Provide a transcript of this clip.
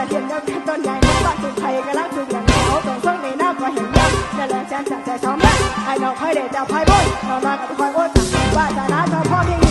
จะเห็นกันต้นใหญ่นักว่าถึงไทยก็รักถึงอย่างเขาต้องช่งในหน้าก็เห็นยังจะแรงแสนจะใจช้ำไอ้น้องไพ่เด็ดจะไพ่บุญน้องนอนกับทุกคนโอ้ตักว่าจะน้าชอพ่อที่